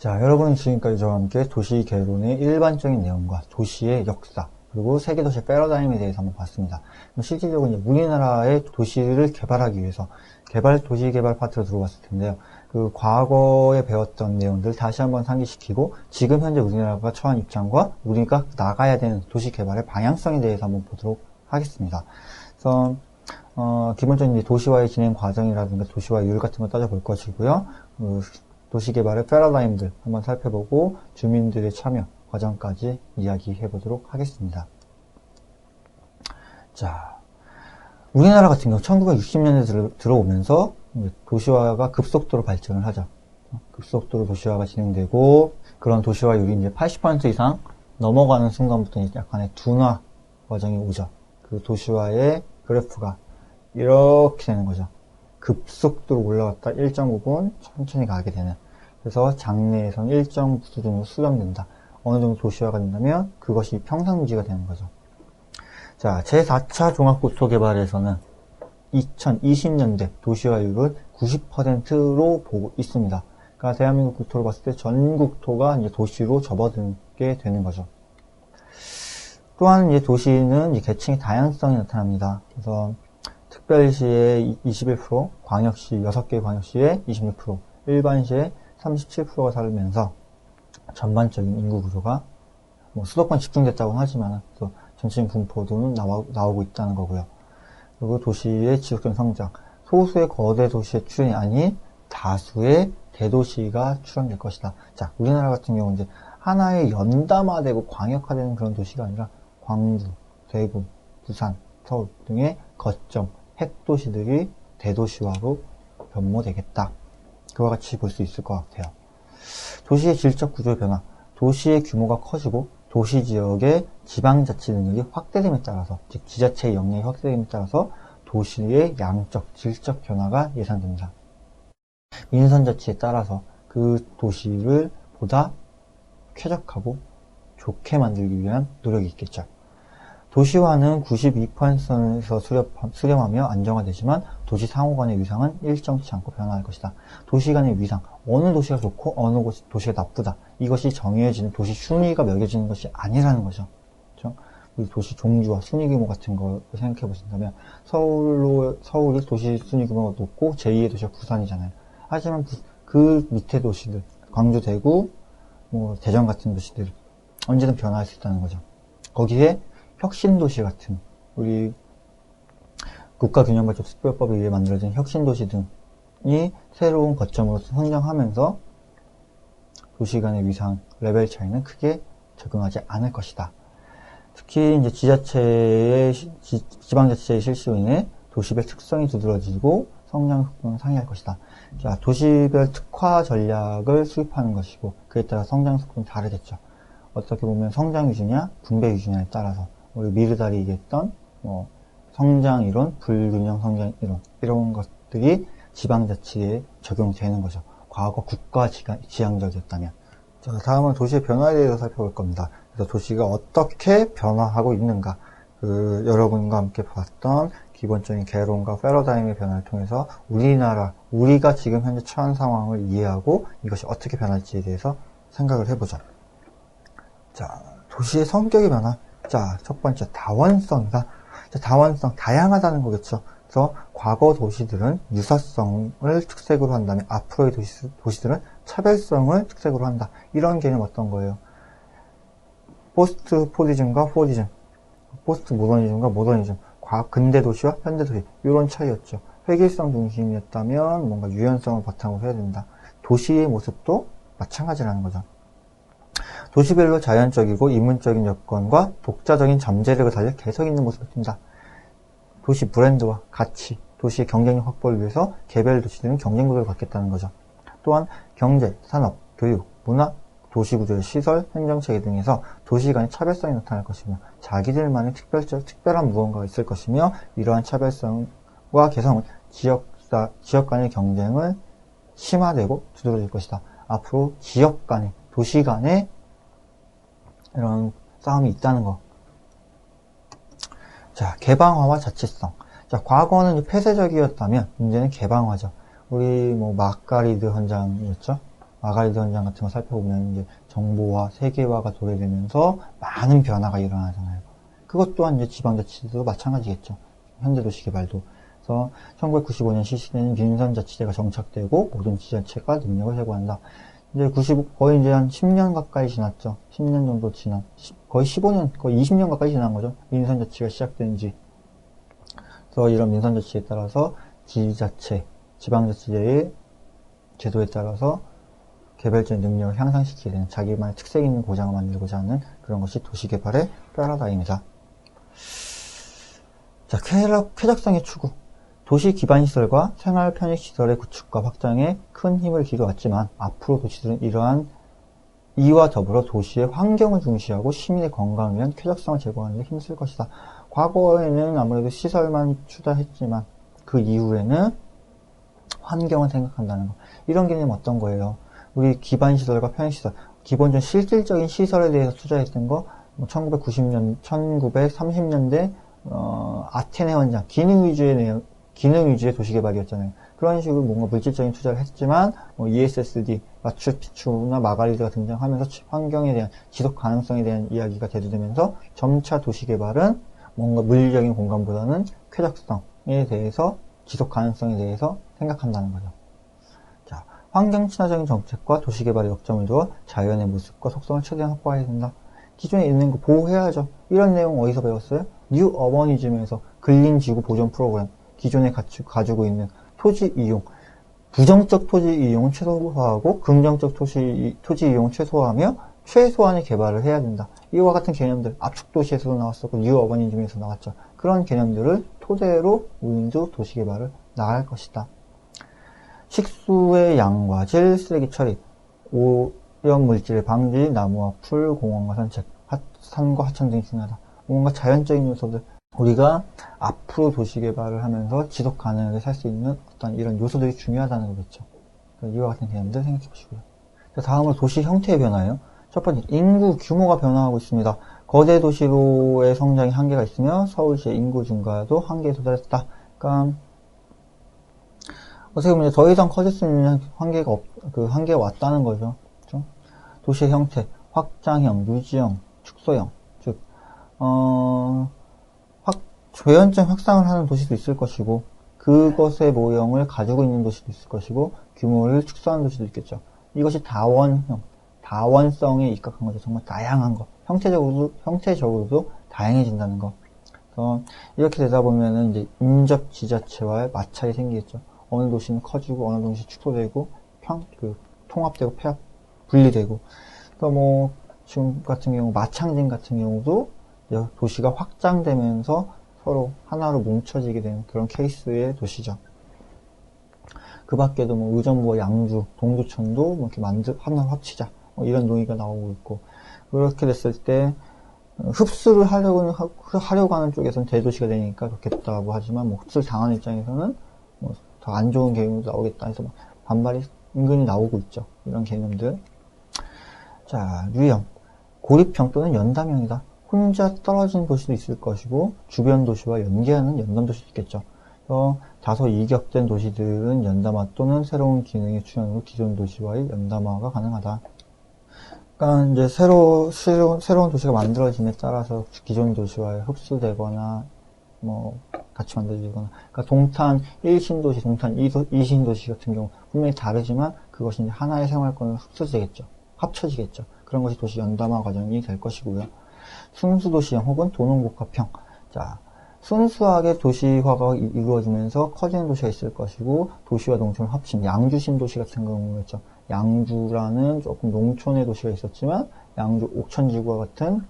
자, 여러분은 지금까지 저와 함께 도시 개론의 일반적인 내용과 도시의 역사, 그리고 세계도시 패러다임에 대해서 한번 봤습니다. 실질적으로 이제 우리나라의 도시를 개발하기 위해서 개발, 도시 개발 파트로 들어왔을 텐데요. 그 과거에 배웠던 내용들 다시 한번 상기시키고 지금 현재 우리나라가 처한 입장과 우리가 나가야 되는 도시 개발의 방향성에 대해서 한번 보도록 하겠습니다. 그래서 어, 기본적인 도시화의 진행 과정이라든가 도시화 율 같은 거 따져볼 것이고요. 그 도시개발의 패러다임들 한번 살펴보고 주민들의 참여 과정까지 이야기해 보도록 하겠습니다. 자, 우리나라 같은 경우 1960년대 들어, 오면서 도시화가 급속도로 발전을 하죠. 급속도로 도시화가 진행되고 그런 도시화율이 이제 80% 이상 넘어가는 순간부터 약간의 둔화 과정이 오죠. 그 도시화의 그래프가 이렇게 되는 거죠. 급속도로 올라갔다 일정 부분 천천히 가게 되는. 그래서 장래에선 일정 수준으로 수렴된다. 어느 정도 도시화가 된다면 그것이 평상 유지가 되는 거죠. 자, 제4차 종합국토 개발에서는 2020년대 도시화율은 90%로 보고 있습니다. 그러니까 대한민국 국토를 봤을 때 전 국토가 이제 도시로 접어들게 되는 거죠. 또한 이제 도시는 이제 계층의 다양성이 나타납니다. 그래서 특별시의 21%, 광역시 6개 광역시의 26%, 일반시의 37%가 살면서 전반적인 인구 구조가 뭐 수도권 집중됐다고 하지만 또 전체적인 분포도는 나와, 나오고 있다는 거고요. 그리고 도시의 지속적인 성장, 소수의 거대 도시의 출현이 아닌 다수의 대도시가 출현될 것이다. 자, 우리나라 같은 경우 이제 하나의 연담화되고 광역화되는 그런 도시가 아니라 광주, 대구, 부산, 서울 등의 거점, 핵도시들이 대도시화로 변모되겠다. 그와 같이 볼 수 있을 것 같아요. 도시의 질적 구조의 변화, 도시의 규모가 커지고 도시 지역의 지방자치 능력이 확대됨에 따라서, 즉 지자체의 영역이 확대됨에 따라서 도시의 양적, 질적 변화가 예상됩니다. 민선자치에 따라서 그 도시를 보다 쾌적하고 좋게 만들기 위한 노력이 있겠죠. 도시화는 92%선에서 수렴, 하며 안정화되지만 도시 상호 간의 위상은 일정치 않고 변화할 것이다. 도시 간의 위상, 어느 도시가 좋고 어느 도시가 나쁘다. 이것이 정해지는 도시 순위가 매겨지는 것이 아니라는 거죠. 그렇죠? 도시 종주와 순위 규모 같은 걸 생각해 보신다면 서울로 서울이 도시 순위 규모가 높고 제2의 도시가 부산이잖아요. 하지만 그 밑에 도시들, 광주, 대구, 뭐 대전 같은 도시들 언제든 변화할 수 있다는 거죠. 거기에 혁신도시 같은 우리 국가균형발전 특별법에 의해 만들어진 혁신도시 등이 새로운 거점으로 성장하면서 도시 간의 위상 레벨 차이는 크게 적응하지 않을 것이다. 특히 이제 지자체의 지, 방자치의 실시로 인해 도시별 특성이 두드러지고 성장 속도는 상회할 것이다. 자, 도시별 특화 전략을 수립하는 것이고 그에 따라 성장 속도는 다르겠죠. 어떻게 보면 성장 위주냐 분배 위주냐에 따라서 우리 미르달이 얘기했던 뭐 성장 이론, 불균형 성장 이론 이런 것들이 지방자치에 적용되는 거죠. 과거 국가 지향적이었다면. 자, 다음은 도시의 변화에 대해서 살펴볼 겁니다. 그래서 도시가 어떻게 변화하고 있는가, 그 여러분과 함께 봤던 기본적인 개론과 패러다임의 변화를 통해서 우리나라, 우리가 지금 현재 처한 상황을 이해하고 이것이 어떻게 변할지에 대해서 생각을 해보죠. 자, 도시의 성격의 변화. 자, 첫 번째, 다원성이다. 자, 다원성, 다양하다는 거겠죠. 그래서 과거 도시들은 유사성을 특색으로 한다면 앞으로의 도시, 도시들은 차별성을 특색으로 한다. 이런 개념 어떤 거예요? 포스트 포디즘과 포디즘, 포스트 모더니즘과 모더니즘, 과학 근대 도시와 현대 도시 이런 차이였죠. 획일성 중심이었다면 뭔가 유연성을 바탕으로 해야 된다. 도시의 모습도 마찬가지라는 거죠. 도시별로 자연적이고 인문적인 여건과 독자적인 잠재력을 달려 개성 있는 모습을 띈다. 도시 브랜드와 가치, 도시의 경쟁력 확보를 위해서 개별 도시들은 경쟁 구도를 갖겠다는 거죠. 또한 경제, 산업, 교육, 문화, 도시구조의 시설, 행정체계 등에서 도시 간의 차별성이 나타날 것이며 자기들만의 특별적, 특별한 무언가가 있을 것이며 이러한 차별성과 개성은 지역, 지역 간의 경쟁을 심화되고 두드러질 것이다. 앞으로 지역 간의, 도시 간의 이런 싸움이 있다는 거. 자, 개방화와 자치성. 자, 과거는 폐쇄적이었다면, 이제는 개방화죠. 우리 뭐 마카리드 현장이었죠. 마가리드 현장 같은 거 살펴보면 이제 정보화, 세계화가 도래되면서 많은 변화가 일어나잖아요. 그것 또한 이제 지방자치도 마찬가지겠죠. 현대도시 개발도. 그래서 1995년 실시되는 민선자치제가 정착되고 모든 지자체가 능력을 제고한다. 이제 90, 거의 이제 한 10년 가까이 지났죠. 10년 정도 지난, 거의 15년, 거의 20년 가까이 지난 거죠. 민선자치가 시작된 지. 그래서 이런 민선자치에 따라서 지자체, 지방자치제의 제도에 따라서 개발적인 능력을 향상시키게 되는 자기만의 특색 있는 고장을 만들고자 하는 그런 것이 도시개발의 패러다임이다. 자, 쾌적, 쾌적성의 추구. 도시 기반 시설과 생활 편익 시설의 구축과 확장에 큰 힘을 기울였지만 앞으로 도시들은 이러한 이와 더불어 도시의 환경을 중시하고 시민의 건강을 위한 쾌적성을 제공하는 데 힘쓸 것이다. 과거에는 아무래도 시설만 투자했지만 그 이후에는 환경을 생각한다는 거. 이런 개념 어떤 거예요? 우리 기반 시설과 편익 시설, 기본적인 실질적인 시설에 대해서 투자했던 거, 1990년, 뭐 1930년대 어, 아테네 원장 기능 위주의 내용, 기능 위주의 도시개발이었잖아요. 그런 식으로 뭔가 물질적인 투자를 했지만 뭐 ESSD, 마추픽추나 마가리드가 등장하면서 환경에 대한 지속 가능성에 대한 이야기가 대두되면서 점차 도시개발은 뭔가 물리적인 공간보다는 쾌적성에 대해서 지속 가능성에 대해서 생각한다는 거죠. 자, 환경 친화적인 정책과 도시개발의 역점을 두어 자연의 모습과 속성을 최대한 확보해야 된다. 기존에 있는 거 보호해야죠. 이런 내용 어디서 배웠어요? 뉴 어버니즘에서 근린 지구 보존 프로그램. 기존에 가지고 있는 토지 이용, 부정적 토지 이용은 최소화하고 긍정적 토지, 토지 이용을 최소화하며 최소한의 개발을 해야 된다. 이와 같은 개념들, 압축도시에서도 나왔었고, 뉴 어버니즘에서 나왔죠. 그런 개념들을 토대로 우리도 도시개발을 나갈 것이다. 식수의 양과 질, 쓰레기 처리, 오염 물질 방지, 나무와 풀, 공원과 산책, 산과 하천 등이 중요하다. 뭔가 자연적인 요소들, 우리가 앞으로 도시 개발을 하면서 지속 가능하게 살 수 있는 어떤 이런 요소들이 중요하다는 거겠죠. 이와 같은 개념들 생각해 보시고요. 다음으로 도시 형태의 변화예요. 첫 번째, 인구 규모가 변화하고 있습니다. 거대 도시로의 성장이 한계가 있으며 서울시의 인구 증가도 한계에 도달했다. 그러니까 어떻게 보면 더 이상 커질 수 있는 한계가 없, 그 한계가 왔다는 거죠. 그렇죠? 도시의 형태, 확장형, 유지형, 축소형, 즉, 어, 조현적 확산을 하는 도시도 있을 것이고 그것의 모형을 가지고 있는 도시도 있을 것이고 규모를 축소하는 도시도 있겠죠. 이것이 다원형, 다원성에 입각한 거죠. 정말 다양한 거. 형태적으로도, 형태적으로도 다양해진다는 거. 그래서 이렇게 되다 보면은 이제 인접 지자체와의 마찰이 생기겠죠. 어느 도시는 커지고 어느 도시 축소되고 평, 그, 통합되고 폐합, 분리되고. 그러니까 뭐, 지금 같은 경우 마창진 같은 경우도 도시가 확장되면서 서로 하나로 뭉쳐지게 되는 그런 케이스의 도시죠. 그 밖에도 뭐 의정부와 양주, 동두천도 뭐 이렇게 만들, 하나 합치자. 뭐 이런 논의가 나오고 있고. 그렇게 됐을 때, 흡수를 하려고, 하려고 하는 쪽에서는 대도시가 되니까 좋겠다고 하지만, 뭐 흡수를 당하는 입장에서는 뭐 더 안 좋은 개념도 나오겠다 해서 반발이 은근히 나오고 있죠. 이런 개념들. 자, 유형. 고립형 또는 연담형이다. 혼자 떨어진 도시도 있을 것이고 주변 도시와 연계하는 연담 도시도 있겠죠. 어, 다소 이격된 도시들은 연담화 또는 새로운 기능의 출현으로 기존 도시와의 연담화가 가능하다. 그러니까 이제 새로 새로운, 새로운 도시가 만들어짐에 따라서 기존 도시와 흡수되거나 뭐 같이 만들어지거나 그러니까 동탄 1신 도시, 동탄 2신 도시 같은 경우 분명히 다르지만 그것이 하나의 생활권으로 흡수되겠죠. 합쳐지겠죠. 그런 것이 도시 연담화 과정이 될 것이고요. 순수도 시형 혹은 도농복합형. 자, 순수하게 도시화가 이루어지면서 커지는 도시가 있을 것이고 도시와 농촌을 합친 양주 신 도시 같은 경우였죠. 양주라는 조금 농촌의 도시가 있었지만 양주 옥천지구와 같은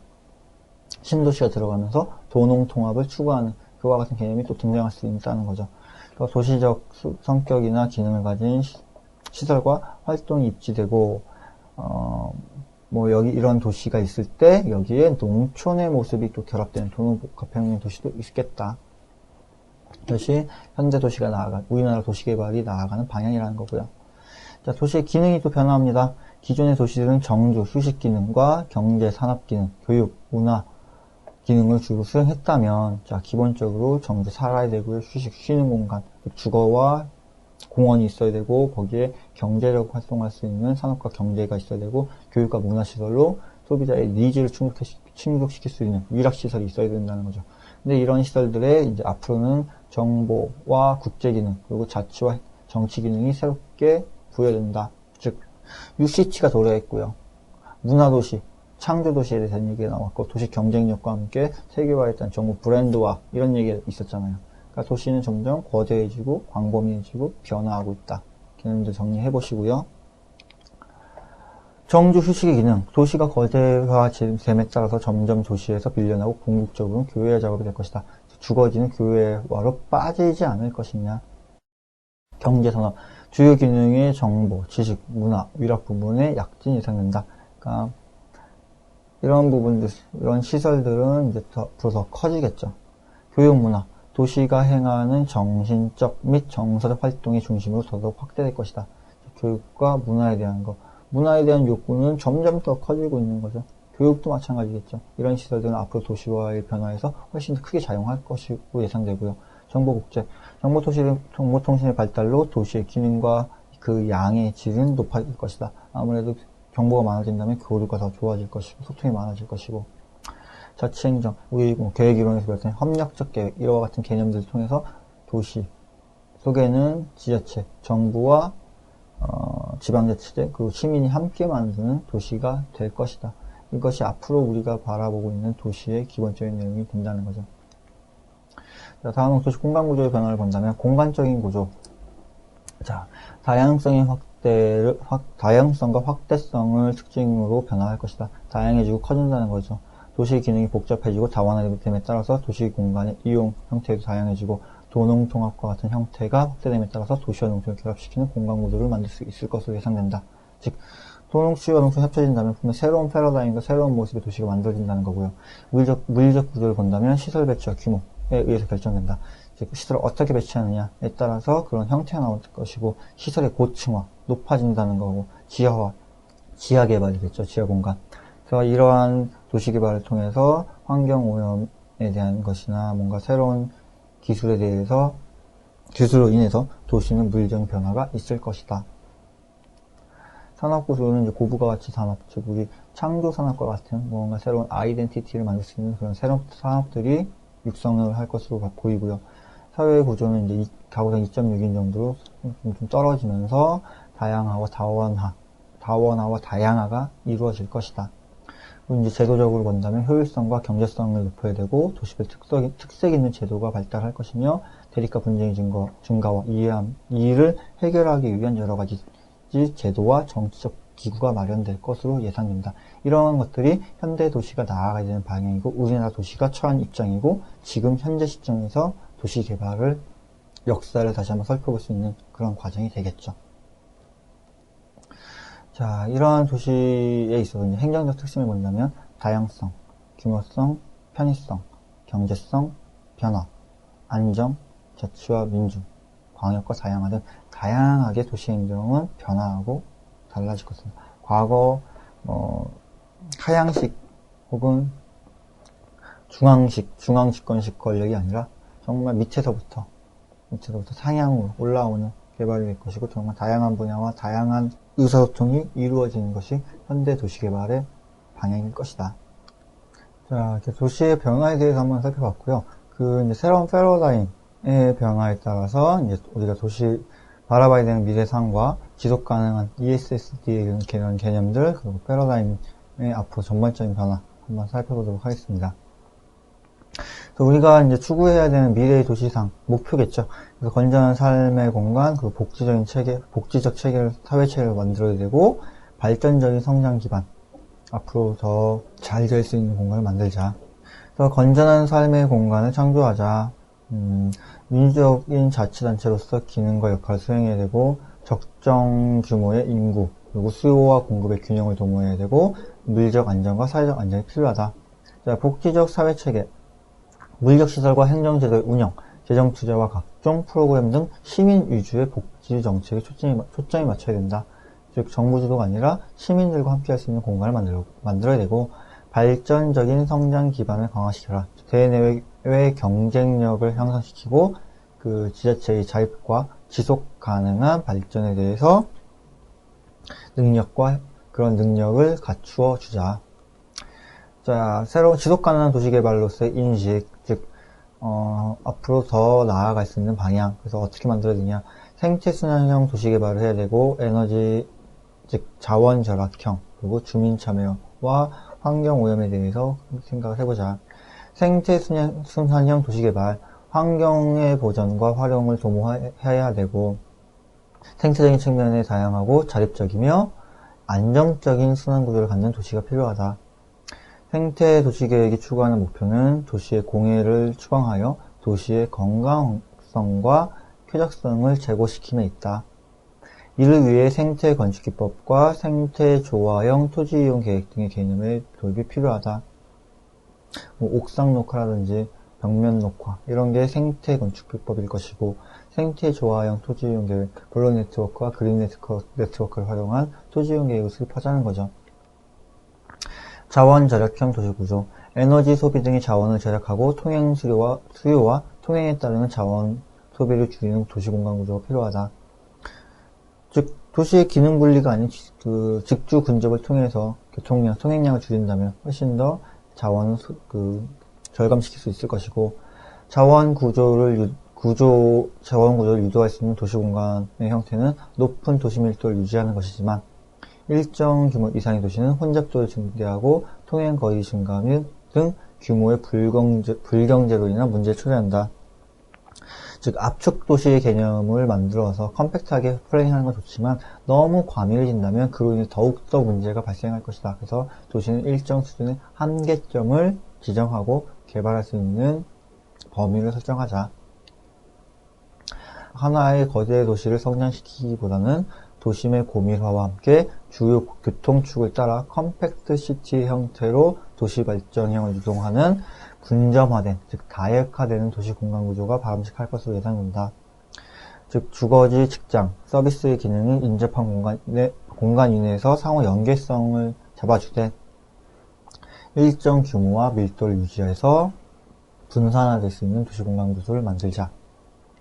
신도시가 들어가면서 도농 통합을 추구하는 그와 같은 개념이 또 등장할 수 있다는 거죠. 그러니까 도시적 성격이나 기능을 가진 시설과 활동이 입지되고 어, 뭐 여기 이런 도시가 있을 때 여기에 농촌의 모습이 또 결합되는 도농복합형 도시도 있겠다. 이것이 현대 도시가 나아가 우리나라 도시 개발이 나아가는 방향이라는 거고요. 자, 도시의 기능이 또 변화합니다. 기존의 도시들은 정주, 휴식 기능과 경제, 산업 기능, 교육, 문화 기능을 주로 수행했다면, 자, 기본적으로 정주, 살아야 되고요. 휴식, 쉬는 공간, 주거와 공원이 있어야 되고 거기에 경제력 활성화할 수 있는 산업과 경제가 있어야 되고 교육과 문화시설로 소비자의 니즈를 충족시킬 수 있는 위락시설이 있어야 된다는 거죠. 근데 이런 시설들에 이제 앞으로는 정보와 국제기능 그리고 자치와 정치기능이 새롭게 부여된다. 즉 UCT가 도래했고요. 문화도시, 창조도시에 대한 얘기가 나왔고 도시 경쟁력과 함께 세계화했던 정부 브랜드화 이런 얘기가 있었잖아요. 그러니까 도시는 점점 거대해지고 광범위해지고 변화하고 있다. 개념들 정리해 보시고요. 정주 휴식의 기능, 도시가 거대화됨에 따라서 점점 도시에서 빌려나고 궁극적으로 교외화 작업이 될 것이다. 죽어지는 교외화로 빠지지 않을 것이냐. 경제산업, 주요 기능의 정보, 지식, 문화, 위락 부분에 약진이 예상된다. 그러니까 이런 부분들, 이런 시설들은 이제 더, 앞으로 더 커지겠죠. 교육 문화, 도시가 행하는 정신적 및 정서적 활동의 중심으로 더더욱 확대될 것이다. 교육과 문화에 대한 거. 문화에 대한 욕구는 점점 더 커지고 있는 거죠. 교육도 마찬가지겠죠. 이런 시설들은 앞으로 도시화의 변화에서 훨씬 더 크게 작용할 것이고 예상되고요. 정보국제, 정보통신의 발달로 도시의 기능과 그 양의 질은 높아질 것이다. 아무래도 정보가 많아진다면 교류가 더 좋아질 것이고 소통이 많아질 것이고 자치행정, 우리 뭐 계획이론에서 배웠던 협력적 계획 이와 같은 개념들을 통해서 도시 속에는 지자체, 정부와 어, 지방자치제 그리고 시민이 함께 만드는 도시가 될 것이다. 이것이 앞으로 우리가 바라보고 있는 도시의 기본적인 내용이 된다는 거죠. 자, 다음은 도시 공간 구조의 변화를 본다면 공간적인 구조. 자, 다양성의 확대를 확, 다양성과 확대성을 특징으로 변화할 것이다. 다양해지고 커진다는 거죠. 도시 기능이 복잡해지고 다원화됨에 따라서 도시 공간의 이용 형태도 다양해지고 도농 통합과 같은 형태가 확대됨에 따라서 도시와 농촌을 결합시키는 공간 구조를 만들 수 있을 것으로 예상된다. 즉 도농시와 농촌이 합쳐진다면 분명 새로운 패러다임과 새로운 모습의 도시가 만들어진다는 거고요. 물리적, 물리적 구조를 본다면 시설 배치와 규모에 의해서 결정된다. 즉 시설을 어떻게 배치하느냐에 따라서 그런 형태가 나올 것이고 시설의 고층화, 높아진다는 거고 지하화, 지하 개발이겠죠. 지하 공간. 그래서 이러한 도시 개발을 통해서 환경 오염에 대한 것이나 뭔가 새로운 기술에 대해서 기술로 인해서 도시는 물리적 변화가 있을 것이다. 산업 구조는 이제 고부가 가치 산업, 즉 우리 창조 산업과 같은 뭔가 새로운 아이덴티티를 만들 수 있는 그런 새로운 산업들이 육성을 할 것으로 보이고요. 사회 구조는 이제 가구당 2.6인 정도로 좀 떨어지면서 다양화와 다원화, 다원화와 다양화가 이루어질 것이다. 이제 제도적으로 본다면 효율성과 경제성을 높여야 되고 도시별 특색, 특색 있는 제도가 발달할 것이며 대립과 분쟁의 증거, 증가와 이해함, 이를 해결하기 위한 여러 가지 제도와 정치적 기구가 마련될 것으로 예상됩니다. 이러한 것들이 현대 도시가 나아가야 되는 방향이고 우리나라 도시가 처한 입장이고 지금 현재 시점에서 도시 개발을 역사를 다시 한번 살펴볼 수 있는 그런 과정이 되겠죠. 자, 이러한 도시에 있어서 행정적 특징을 본다면 다양성, 규모성, 편의성, 경제성, 변화, 안정, 자치와 민주, 광역과 다양화 등 다양하게 도시 행정은 변화하고 달라질 것입니다. 과거 뭐 하향식 혹은 중앙식, 중앙집권식 권력이 아니라 정말 밑에서부터 밑에서부터 상향으로 올라오는 개발이 될 것이고 정말 다양한 분야와 다양한 의사소통이 이루어지는 것이 현대 도시개발의 방향일 것이다. 자, 도시의 변화에 대해서 한번 살펴봤고요. 그 이제 새로운 패러다임의 변화에 따라서 이제 우리가 도시 바라봐야 되는 미래상과 지속 가능한 ESSD의 이런 개념들 그리고 패러다임의 앞으로 전반적인 변화 한번 살펴보도록 하겠습니다. 우리가 이제 추구해야 되는 미래의 도시상 목표겠죠. 그래서 건전한 삶의 공간, 그리고 복지적인 체계, 복지적 체계를 사회 체계를 만들어야 되고 발전적인 성장 기반 앞으로 더 잘 될 수 있는 공간을 만들자. 그래서 건전한 삶의 공간을 창조하자. 음, 민주적인 자치단체로서 기능과 역할을 수행해야 되고 적정 규모의 인구 그리고 수요와 공급의 균형을 도모해야 되고 물리적 안정과 사회적 안정이 필요하다. 자, 복지적 사회 체계 물력시설과 행정제도의 운영, 재정투자와 각종 프로그램 등 시민 위주의 복지 정책에 초점이, 초점이 맞춰야 된다. 즉 정부 주도가 아니라 시민들과 함께 할 수 있는 공간을 만들어, 만들어야 되고 발전적인 성장 기반을 강화시켜라. 대내외 경쟁력을 향상시키고 그 지자체의 자립과 지속 가능한 발전에 대해서 능력과 그런 능력을 갖추어 주자. 자, 새로운 지속 가능한 도시 개발로서의 인식, 즉, 어, 앞으로 더 나아갈 수 있는 방향. 그래서 어떻게 만들어야 되냐. 생태 순환형 도시 개발을 해야 되고, 에너지, 즉, 자원 절약형, 그리고 주민 참여와 환경 오염에 대해서 생각을 해보자. 생태 순환형 도시 개발, 환경의 보전과 활용을 도모해야 되고, 생태적인 측면에 다양하고 자립적이며 안정적인 순환 구조를 갖는 도시가 필요하다. 생태 도시 계획이 추구하는 목표는 도시의 공해를 추방하여 도시의 건강성과 쾌적성을 제고시킴에 있다. 이를 위해 생태 건축 기법과 생태 조화형 토지 이용 계획 등의 개념의 도입이 필요하다. 뭐 옥상 녹화라든지 벽면 녹화 이런 게 생태 건축 기법일 것이고 생태 조화형 토지 이용 계획, 블록 네트워크와 그린 네트워크를 활용한 토지 이용 계획을 수립하자는 거죠. 자원 절약형 도시 구조, 에너지 소비 등의 자원을 절약하고 통행 수요와, 수요와 통행에 따르는 자원 소비를 줄이는 도시 공간 구조가 필요하다. 즉 도시의 기능 분리가 아닌 그 직주 근접을 통해서 교통량, 통행량을 줄인다면 훨씬 더 자원을 그 절감시킬 수 있을 것이고 자원 구조를 구조, 자원 구조를 유도할 수 있는 도시 공간의 형태는 높은 도시 밀도를 유지하는 것이지만 일정 규모 이상의 도시는 혼잡도를 증대하고 통행 거리 증가 등 규모의 불경제, 불경제로 인한 문제를 초래한다. 즉 압축 도시의 개념을 만들어서 컴팩트하게 플레이하는 건 좋지만 너무 과밀해진다면 그로 인해 더욱더 문제가 발생할 것이다. 그래서 도시는 일정 수준의 한계점을 지정하고 개발할 수 있는 범위를 설정하자. 하나의 거대 도시를 성장시키기보다는 도심의 고밀화와 함께 주요 교통축을 따라 컴팩트 시티 형태로 도시 발전형을 유동하는 분점화된, 즉 다액화되는 도시 공간 구조가 바람직할 것으로 예상된다. 즉 주거지, 직장, 서비스의 기능이 인접한 공간, 내, 공간 이내에서 상호 연계성을 잡아주되 일정 규모와 밀도를 유지해서 분산화될 수 있는 도시 공간 구조를 만들자.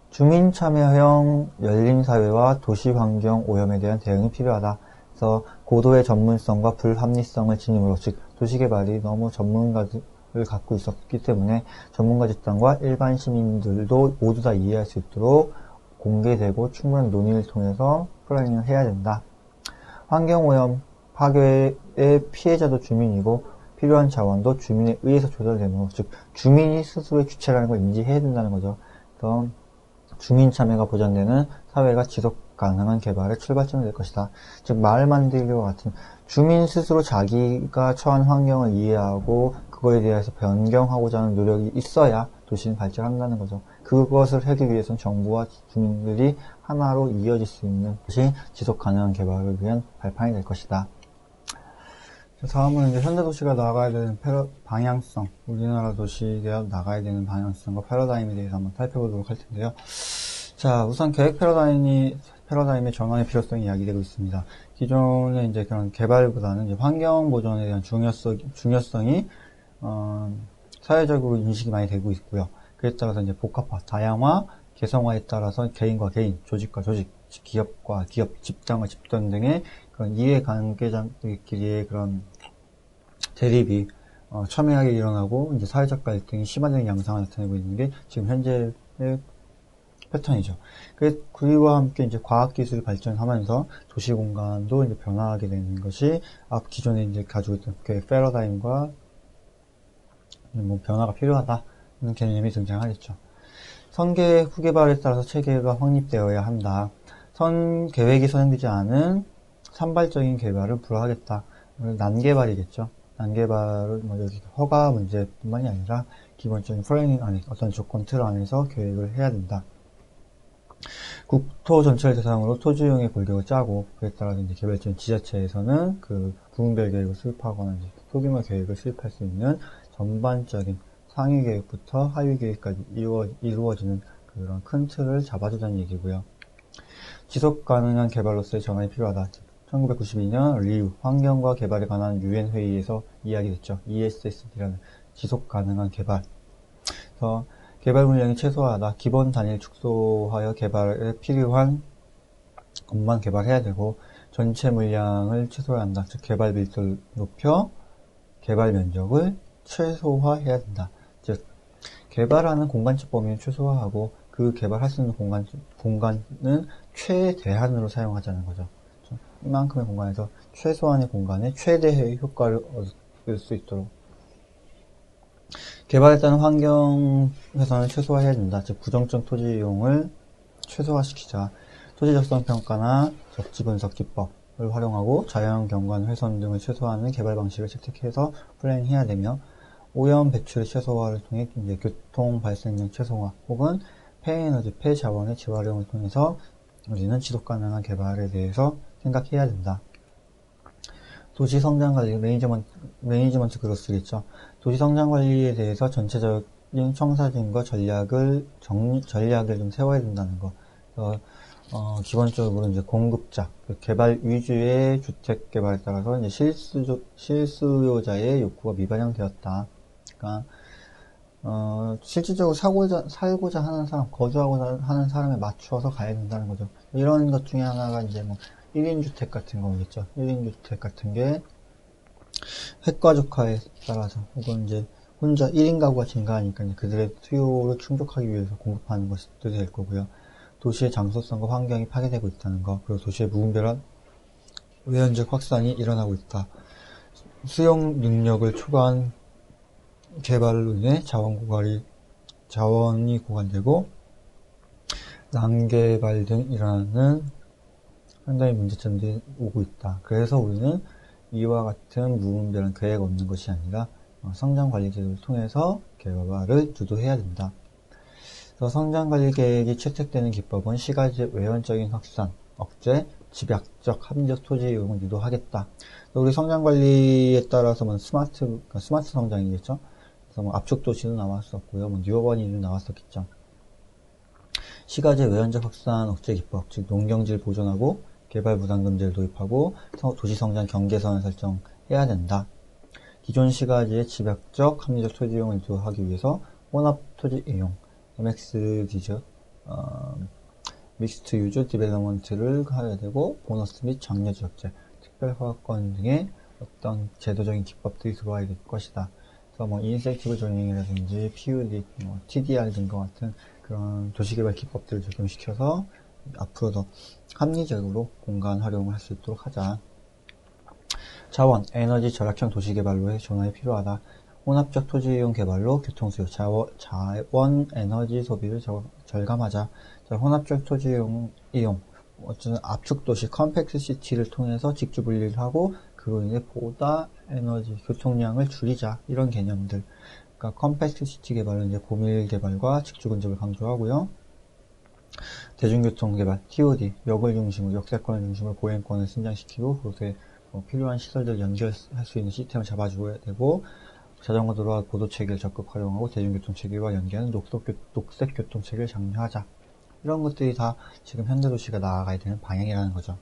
주민 참여형 열린 사회와 도시 환경 오염에 대한 대응이 필요하다. 그래서 고도의 전문성과 불합리성을 지님으로 즉 도시 개발이 너무 전문가들을 갖고 있었기 때문에 전문가 집단과 일반 시민들도 모두 다 이해할 수 있도록 공개되고 충분한 논의를 통해서 플라닝을 해야 된다. 환경 오염 파괴의 피해자도 주민이고 필요한 자원도 주민에 의해서 조달되므로 즉 주민이 스스로의 주체라는 걸 인지해야 된다는 거죠. 그래 서 주민 참여가 보장되는 사회가 지속 가능한 개발의 출발점이 될 것이다. 즉 마을 만들기와 같은 주민 스스로 자기가 처한 환경을 이해하고 그거에 대해서 변경하고자 하는 노력이 있어야 도시는 발전한다는 거죠. 그것을 하기 위해서는 정부와 주민들이 하나로 이어질 수 있는 것이 지속 가능한 개발을 위한 발판이 될 것이다. 다음은 이제 현대 도시가 나가야 되는 패러, 방향성, 우리나라 도시가 나가야 되는 방향성과 패러다임에 대해서 한번 살펴보도록 할 텐데요. 자, 우선 계획 패러다임이 패러다임의 전환의 필요성이 이야기되고 있습니다. 기존의 이제 그런 개발보다는 이제 환경 보존에 대한 중요성, 중요성이 어, 사회적으로 인식이 많이 되고 있고요. 그에 따라서 이제 복합화, 다양화, 개성화에 따라서 개인과 개인, 조직과 조직, 기업과 기업, 집단과 집단 등의 그런 이해관계자들끼리의 그런 대립이 어, 첨예하게 일어나고 이제 사회적 갈등이 심화되는 양상을 나타내고 있는 게 지금 현재의 패턴이죠. 그와 함께 이제 과학기술이 발전하면서 도시 공간도 이제 변화하게 되는 것이 앞 기존에 이제 가지고 있던 그 패러다임과 뭐 변화가 필요하다는 개념이 등장하겠죠. 선계 후개발에 따라서 체계가 확립되어야 한다. 선 계획이 선행되지 않은 산발적인 개발을 불허하겠다. 난개발이겠죠. 난개발은 뭐 여기 허가 문제뿐만이 아니라 기본적인 프레임 안에 어떤 조건 틀 안에서 계획을 해야 된다. 국토 전체를 대상으로 토지용의 골격을 짜고 그에 따라서 이제 개발지원 지자체에서는 그 부분별 계획을 수립하거나 소규모 계획을 수립할 수 있는 전반적인 상위 계획부터 하위 계획까지 이루어, 이루어 지는 그런 큰 틀을 잡아주자는 얘기고요. 지속 가능한 개발로서의 전환이 필요하다. 1992년 리우 환경과 개발에 관한 유엔 회의에서 이야기됐죠. ESSD라는 지속 가능한 개발. 그래서 개발 물량이 최소화하다. 기본 단위를 축소하여 개발에 필요한 것만 개발해야 되고 전체 물량을 최소화해야 한다. 즉 개발 밀도를 높여 개발 면적을 최소화해야 된다. 즉 개발하는 공간적 범위를 최소화하고 그 개발할 수 있는 공간, 공간은 최대한으로 사용하자는 거죠. 이만큼의 공간에서 최소한의 공간에 최대의 효과를 얻을 수 있도록 따른 환경 훼손을 최소화해야 된다. 즉 부정적 토지 이용을 최소화시키자. 토지 적성 평가나 적지 분석 기법을 활용하고 자연 경관 훼손 등을 최소화하는 개발 방식을 채택해서 플레잉해야 되며 오염 배출 최소화를 통해 이제 교통 발생량 최소화 혹은 폐에너지 폐자원의 재활용을 통해서 우리는 지속 가능한 개발에 대해서 생각해야 된다. 도시 성장 관리 매니지먼트 매니지먼트 그로스겠죠. 도시 성장 관리에 대해서 전체적인 청사진과 전략을 정, 전략을 좀 세워야 된다는 거. 어, 기본적으로 이제 공급자, 그 개발 위주의 주택 개발에 따라서 이제 실수 실수요자의 욕구가 미반영되었다. 그러니까 어, 실질적으로 사고자, 살고자 하는 사람, 거주하고자 하는 사람에 맞추어서 가야 된다는 거죠. 이런 것 중에 하나가 이제 뭐 1인 주택 같은 거겠죠. 1인 주택 같은 게 핵가족화에 따라서 혹은 이제 혼자 1인 가구가 증가하니까 그들의 수요를 충족하기 위해서 공급하는 것들이 될 거고요. 도시의 장소성과 환경이 파괴되고 있다는 것, 그리고 도시의 무분별한 외연적 확산이 일어나고 있다. 수용 능력을 초과한 개발로 인해 자원 고갈이, 자원이 고갈되고, 난개발 등 일어나는 상당히 문제점들이 오고 있다. 그래서 우리는 이와 같은 무분별한 계획 없는 것이 아니라 어, 성장 관리 제도를 통해서 개발을 주도해야 된다. 성장 관리 계획이 채택되는 기법은 시가지 외연적인 확산, 억제, 집약적 합리적 토지 이용을 유도하겠다. 우리 성장 관리에 따라서 뭐 스마트 그러니까 스마트 성장이겠죠. 그래서 뭐 압축 도시도 나왔었고요, 뭐 뉴어버니도 나왔었겠죠. 시가지 외연적 확산 억제 기법, 즉 농경지를 보존하고 개발 부담금제를 도입하고 도시성장 경계선을 설정해야 된다. 기존 시가지의 집약적 합리적 토지 이용을 유도하기 위해서 혼합 토지 이용, MX 디저, 어, 믹스트 유저 디벨로먼트를 하야 되고 보너스 및 장려 지역제, 특별 허가권 등의 어떤 제도적인 기법들이 들어와야 될 것이다. 그래서 뭐 인센티브 조닝이라든지 PUD, 뭐 TDR 등과 같은 그런 도시개발 기법들을 적용시켜서 앞으로 더 합리적으로 공간 활용을 할 수 있도록 하자. 자원, 에너지 절약형 도시개발로의 전환이 필요하다. 혼합적 토지 이용 개발로 교통수요, 자원, 에너지 소비를 저, 절감하자. 자, 혼합적 토지 이용, 이용, 어쩌 압축도시 컴팩트 시티를 통해서 직주 분리를 하고 그로 인해 보다 에너지 교통량을 줄이자 이런 개념들. 그러니까 컴팩트 시티 개발은 이제 고밀 개발과 직주 근접을 강조하고요. 대중교통 개발, TOD, 역을 중심으로, 역세권을 중심으로 보행권을 신장시키고, 그곳에 뭐 필요한 시설들 연결할 수 있는 시스템을 잡아줘야 되고, 자전거 도로와 보도 체계를 적극 활용하고 대중교통 체계와 연계하는 녹색, 녹색 교통 체계를 장려하자. 이런 것들이 다 지금 현대 도시가 나아가야 되는 방향이라는 거죠.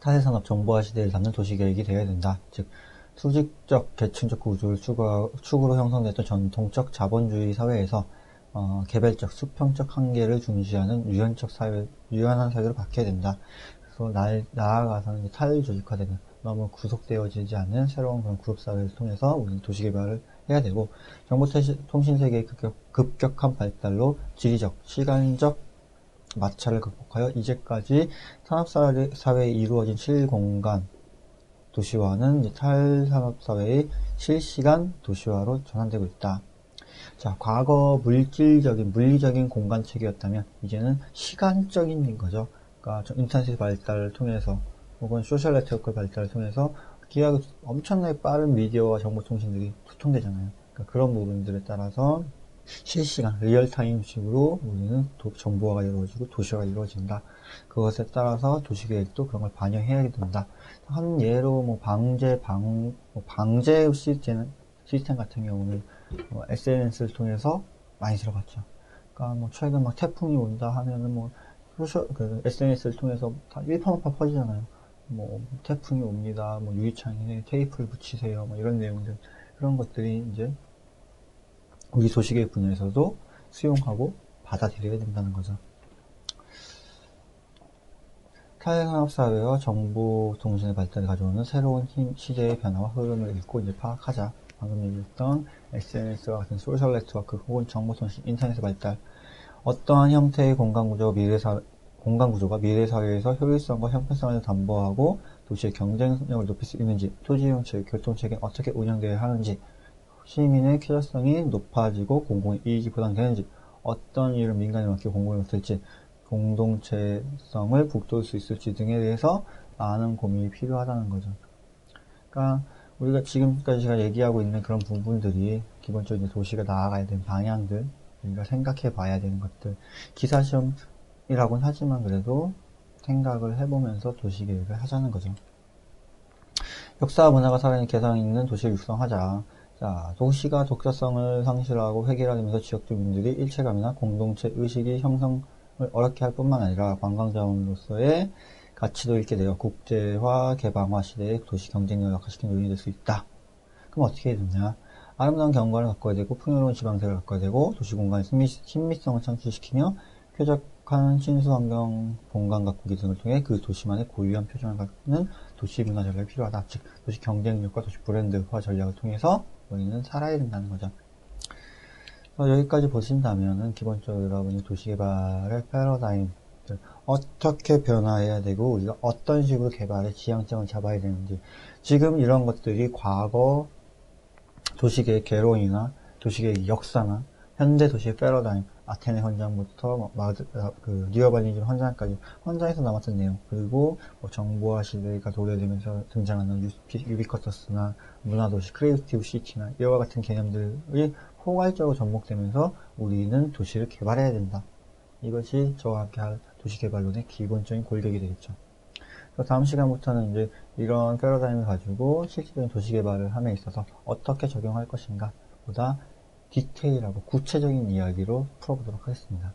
타세 산업 정보화 시대를 담는 도시 계획이 되어야 된다. 즉, 수직적 계층적 구조를 축으로 형성됐던 전통적 자본주의 사회에서 어, 개별적, 수평적 한계를 중시하는 유연적 사회, 유연한 사회로 바뀌어야 된다. 그래서 날, 나아가서는 탈조직화되는 너무 구속되어지지 않는 새로운 그런 그룹 사회를 통해서 우리는 도시 개발을 해야 되고 정보 통신 세계의 급격, 급격한 발달로 지리적, 시간적 마찰을 극복하여 이제까지 산업사회에 이루어진 실공간 도시화는 탈산업사회의 실시간 도시화로 전환되고 있다. 자, 과거 물질적인, 물리적인 공간책이었다면, 이제는 시간적인 거죠. 그러니까 인터넷 발달을 통해서, 혹은 소셜 네트워크 발달을 통해서, 기하게 엄청나게 빠른 미디어와 정보통신들이 소통되잖아요. 그러니까 그런 부분들에 따라서 실시간, 리얼타임식으로 우리는 정보화가 이루어지고 도시화가 이루어진다. 그것에 따라서 도시계획도 그런 걸 반영해야 된다. 한 예로 뭐 방제, 방, 뭐 방제 시스템, 시스템 같은 경우는 뭐 SNS를 통해서 많이 들어갔죠. 그러니까 뭐 최근 막 태풍이 온다 하면은 뭐 소셜 그 SNS를 통해서 다 일파만파 퍼지잖아요. 뭐 태풍이 옵니다. 뭐 유리창에 테이프를 붙이세요. 뭐 이런 내용들 그런 것들이 이제 우리 도시계획 분야에서도 수용하고 받아들여야 된다는 거죠. 사회산업사회와 정보통신의 발달이 가져오는 새로운 힘, 시대의 변화와 흐름을 읽고 이제 파악하자. 방금 얘기했던 SNS와 같은 소셜 네트워크 혹은 정보 통신, 인터넷의 발달. 어떠한 형태의 공간 구조, 미래 사, 공간 구조가 미래 사회에서 효율성과 형평성을 담보하고 도시의 경쟁력을 높일 수 있는지, 토지용체, 교통 체계는 어떻게 운영되어야 하는지, 시민의 쾌적성이 높아지고 공공의 이익이 보장되는지, 어떤 민간에 맡겨 공공에 맡을지, 공동체성을 북돋을 수 있을지 등에 대해서 많은 고민이 필요하다는 거죠. 그러니까 우리가 지금까지 제가 얘기하고 있는 그런 부분들이 기본적으로 도시가 나아가야 되는 방향들, 우리가 생각해 봐야 되는 것들, 기사 시험이라고는 하지만 그래도 생각을 해보면서 도시 계획을 하자는 거죠. 역사와 문화가 살아있는 개성 있는 도시를 육성하자. 자, 도시가 독자성을 상실하고 획일화되면서 지역 주민들이 일체감이나 공동체 의식이 형성을 어렵게 할 뿐만 아니라 관광자원으로서의 가치도 잃게 되어 국제화, 개방화 시대의 도시 경쟁력을 약화시키는 요인이 될 수 있다. 그럼 어떻게 해야 되냐? 아름다운 경관을 가꿔야 되고 풍요로운 지방색을 가꿔야 되고 도시 공간의 친밀성을 창출시키며 쾌적한 신수 환경 공간 가꾸기 등을 통해 그 도시만의 고유한 표정을 갖는 도시 문화 전략이 필요하다. 즉 도시 경쟁력과 도시 브랜드화 전략을 통해서 우리는 살아야 된다는 거죠. 여기까지 보신다면은 기본적으로 여러분이 도시개발의 패러다임 어떻게 변화해야 되고 우리가 어떤 식으로 개발의 지향점을 잡아야 되는지 지금 이런 것들이 과거 도시계획 개론이나 도시계획 역사나 현대 도시의 패러다임, 아테네 헌장부터 뭐 마드, 아, 그 뉴어바니즘 헌장까지 헌장에서 남았던 내용 그리고 뭐 정보화 시대가 도래되면서 등장하는 유비커터스나 문화도시, 크리에이티브 시티나 이와 같은 개념들이 포괄적으로 접목되면서 우리는 도시를 개발해야 된다. 이것이 저와 함께 할 도시개발론의 기본적인 골격이 되겠죠. 다음 시간부터는 이제 이런 패러다임을 가지고 실질적인 도시개발을 함에 있어서 어떻게 적용할 것인가 보다 디테일하고 구체적인 이야기로 풀어보도록 하겠습니다.